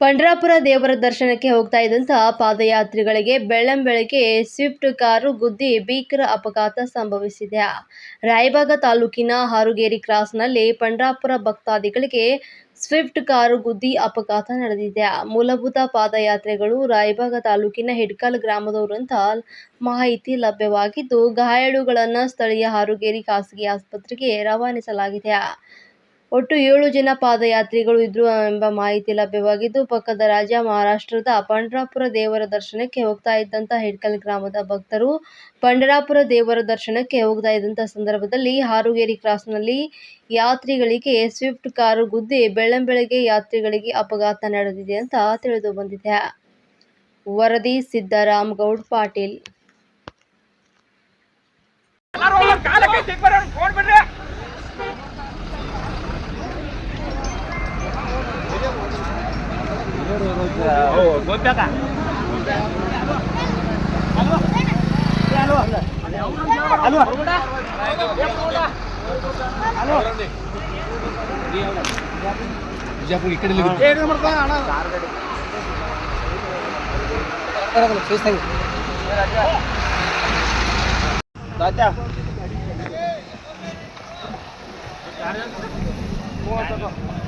ಪಂಡ್ರಾಪುರ ದೇವರ ದರ್ಶನಕ್ಕೆ ಹೋಗ್ತಾ ಇದ್ದಂತಹ ಪಾದಯಾತ್ರಿಗಳಿಗೆ ಬೆಳ್ಳಂಬೆಳಗ್ಗೆ ಸ್ವಿಫ್ಟ್ ಕಾರು ಗುದ್ದಿ ಭೀಕರ ಅಪಘಾತ ಸಂಭವಿಸಿದೆ. ರಾಯಬಾಗ ತಾಲೂಕಿನ ಹಾರುಗೇರಿ ಕ್ರಾಸ್ನಲ್ಲಿ ಪಂಡ್ರಾಪುರ ಭಕ್ತಾದಿಗಳಿಗೆ ಸ್ವಿಫ್ಟ್ ಕಾರು ಗುದ್ದಿ ಅಪಘಾತ ನಡೆದಿದೆ. ಮೂಲಭೂತ ಪಾದಯಾತ್ರೆಗಳು ರಾಯಬಾಗ ತಾಲೂಕಿನ ಹಿಡ್ಕಲ್ ಗ್ರಾಮದವರಂತ ಮಾಹಿತಿ ಲಭ್ಯವಾಗಿದ್ದು, ಗಾಯಾಳುಗಳನ್ನು ಸ್ಥಳೀಯ ಹಾರುಗೇರಿ ಖಾಸಗಿ ಆಸ್ಪತ್ರೆಗೆ ರವಾನಿಸಲಾಗಿದೆ. ಒಟ್ಟು ಏಳು ಜನ ಪಾದಯಾತ್ರಿಗಳು ಇದ್ರು ಎಂಬ ಮಾಹಿತಿ ಲಭ್ಯವಾಗಿದ್ದು, ಪಕ್ಕದ ರಾಜ್ಯ ಮಹಾರಾಷ್ಟ್ರದ ಪಂಡರಾಪುರ ದೇವರ ದರ್ಶನಕ್ಕೆ ಹೋಗ್ತಾ ಇದ್ದಂತ ಹಿಡ್ಕಲ್ ಗ್ರಾಮದ ಭಕ್ತರು ಪಂಡರಾಪುರ ದೇವರ ದರ್ಶನಕ್ಕೆ ಹೋಗ್ತಾ ಇದ್ದಂತ ಸಂದರ್ಭದಲ್ಲಿ ಹಾರುಗೇರಿ ಕ್ರಾಸ್ನಲ್ಲಿ ಯಾತ್ರಿಗಳಿಗೆ ಸ್ವಿಫ್ಟ್ ಕಾರು ಗುದ್ದಿ ಬೆಳ್ಳಂಬೆಳಗ್ಗೆ ಯಾತ್ರಿಗಳಿಗೆ ಅಪಘಾತ ನಡೆದಿದೆ ಅಂತ ತಿಳಿದು ಬಂದಿದೆ. ವರದಿ ಸಿದ್ದರಾಮ್ ಗೌಡ್ ಪಾಟೀಲ್ ಬಿಜಾಪುರ ಈ ಕಡೆ ಮೂವತ್ತು